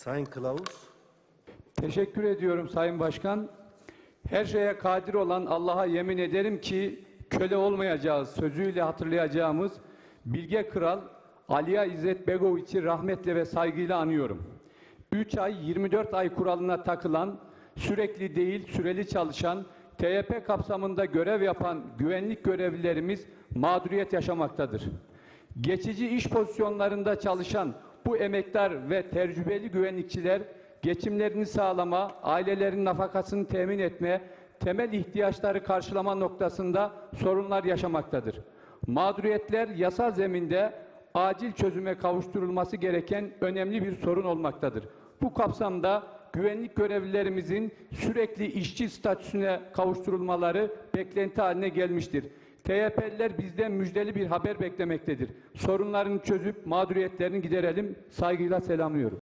Sayın Kılavuz. Teşekkür ediyorum Sayın Başkan. Her şeye kadir olan Allah'a yemin ederim ki köle olmayacağız sözüyle hatırlayacağımız Bilge Kral Aliya İzzet Begoviç'i rahmetle ve saygıyla anıyorum. 3 ay 24 ay kuralına takılan, sürekli değil süreli çalışan, TYP kapsamında görev yapan güvenlik görevlilerimiz mağduriyet yaşamaktadır. Geçici iş pozisyonlarında çalışan bu emektar ve tecrübeli güvenlikçiler geçimlerini sağlama, ailelerin nafakasını temin etme, temel ihtiyaçları karşılama noktasında sorunlar yaşamaktadır. Mağduriyetler yasal zeminde acil çözüme kavuşturulması gereken önemli bir sorun olmaktadır. Bu kapsamda güvenlik görevlilerimizin sürekli işçi statüsüne kavuşturulmaları beklenti haline gelmiştir. TYP'liler bizden müjdeli bir haber beklemektedir. Sorunlarını çözüp mağduriyetlerini giderelim. Saygıyla selamlıyorum.